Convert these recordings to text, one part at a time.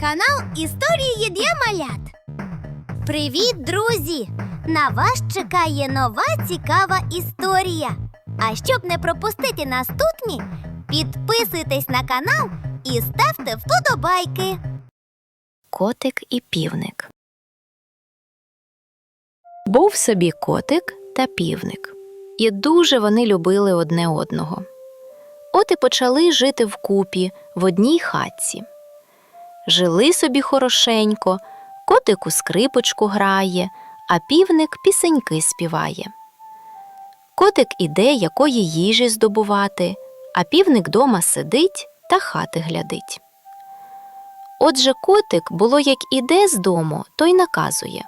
канал Історії для малят. Привіт, друзі! На вас чекає нова цікава історія. А щоб не пропустити наступні, підписуйтесь на канал і ставте вподобайки. Котик і півник. Був собі котик та півник, і дуже вони любили одне одного. От і почали жити вкупі в одній хатці. Жили собі хорошенько, котик у скрипочку грає, а півник пісеньки співає. Котик іде якої їжі здобувати, а півник дома сидить та хати глядить. Отже, котик було як іде з дому, то й наказує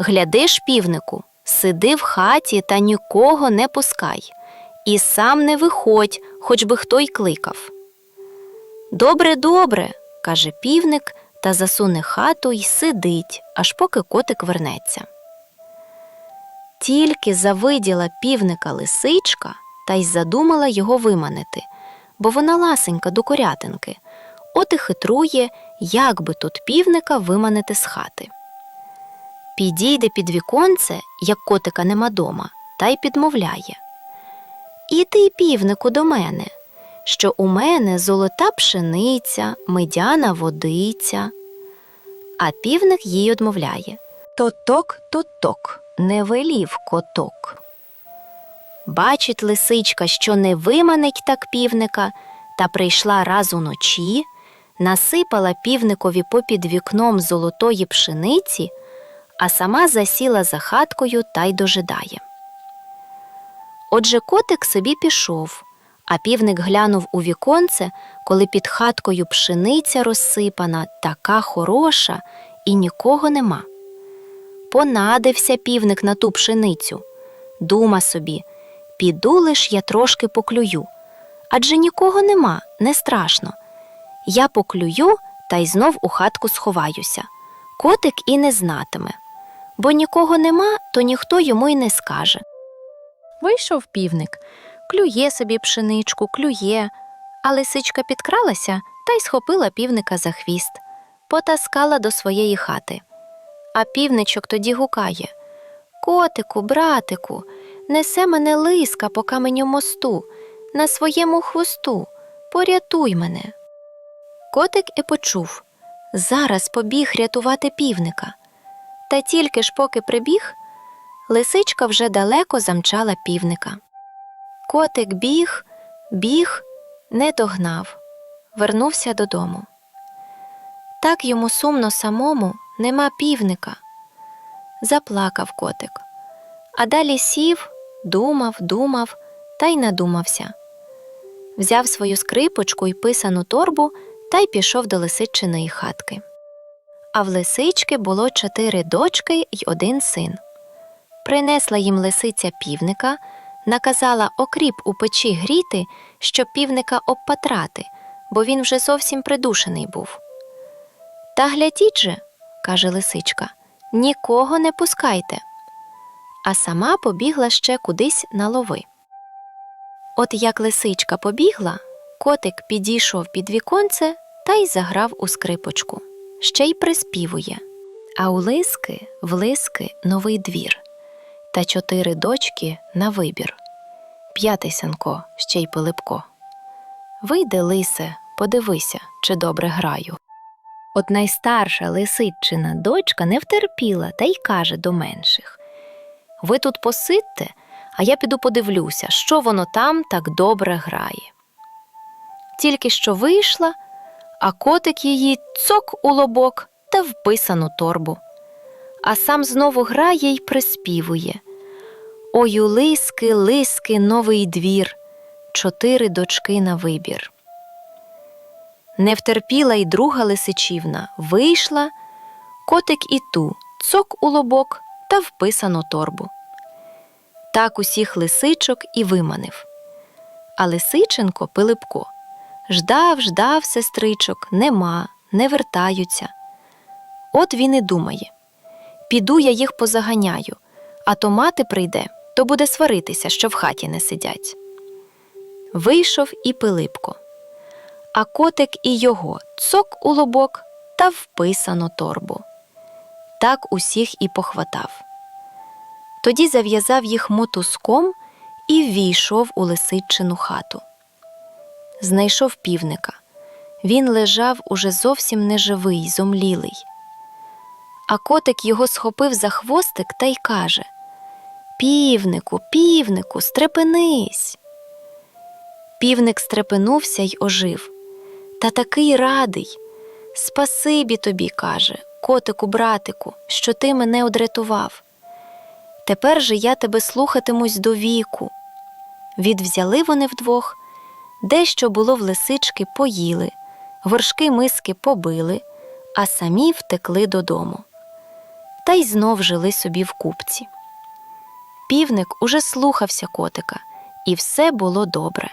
Гляди ж, півнику, сиди в хаті та нікого не пускай, і сам не виходь, хоч би хто й кликав. Добре, добре, каже півник та засуне хату й сидить, аж поки котик вернеться. Тільки завиділа півника лисичка та й задумала його виманити, бо вона ласенька до корятинки, от і хитрує, як би тут півника виманити з хати. Підійде під віконце, як котика нема дома, та й підмовляє. Іди, півнику, до мене, що у мене золота пшениця, медяна водиця. А півник їй одмовляє Тоток, тоток, не велів коток. Бачить лисичка, що не виманить так півника, та прийшла раз уночі, насипала півникові попід вікном золотої пшениці, а сама засіла за хаткою та й дожидає. Отже, котик собі пішов, а півник глянув у віконце, коли під хаткою пшениця розсипана, така хороша, і нікого нема. Понадився півник на ту пшеницю. Дума собі, піду лиш я трошки поклюю. Адже нікого нема, не страшно. Я поклюю та й знов у хатку сховаюся. Котик і не знатиме. Бо нікого нема, то ніхто йому й не скаже. Вийшов півник, клює собі пшеничку, клює, а лисичка підкралася та й схопила півника за хвіст, потаскала до своєї хати. А півничок тоді гукає Котику, братику, несе мене лиска по каменю мосту, на своєму хвосту, порятуй мене. Котик і почув зараз побіг рятувати півника. Та тільки ж поки прибіг, лисичка вже далеко замчала півника. Котик біг, біг, не догнав, вернувся додому. Так йому сумно самому нема півника. Заплакав котик, а далі сів, думав, думав та й надумався. Взяв свою скрипочку й писану торбу та й пішов до лисичиної хатки. А в лисички було чотири дочки й один син. Принесла їм лисиця півника, наказала окріп у печі гріти, щоб півника обпатрати, бо він вже зовсім придушений був. Та глядіть же, каже лисичка, нікого не пускайте. А сама побігла ще кудись на лови. От як лисичка побігла, котик підійшов під віконце та й заграв у скрипочку ще й приспівує. А у лиски в лиски новий двір, та чотири дочки на вибір. П'ятий Санко, ще й Пилипко. Вийди, лисе, подивися, чи добре граю. От найстарша лисичина дочка не втерпіла та й каже до менших Ви тут посидьте, а я піду подивлюся, що воно там так добре грає. Тільки що вийшла, а котик її цок у лобок та вписану торбу. А сам знову грає й приспівує Ой, у лиски, лиски, новий двір, чотири дочки на вибір. Не втерпіла й друга лисичівна, вийшла, котик і ту, цок у лобок та вписану торбу. Так усіх лисичок і виманив. А лисиченко Пилипко Ждав, ждав, сестричок, нема, не вертаються. От він і думає піду я їх позаганяю, а то мати прийде, то буде сваритися, що в хаті не сидять. Вийшов і Пилипко. А котик і його цок у лобок та вписано торбу. Так усіх і похватав. Тоді зав'язав їх мотузком і ввійшов у лисичину хату. Знайшов півника. Він лежав уже зовсім неживий, зомлілий. А котик його схопив за хвостик та й каже Півнику, півнику, стрепенись. Півник стрепенувся й ожив. Та такий радий. Спасибі тобі, каже, котику, братику, що ти мене одрятував. Тепер же я тебе слухатимусь до віку. Відвзяли вони вдвох, дещо було в лисички поїли, горшки миски побили, а самі втекли додому. Та й знов жили собі в купці. Півник уже слухався котика, і все було добре.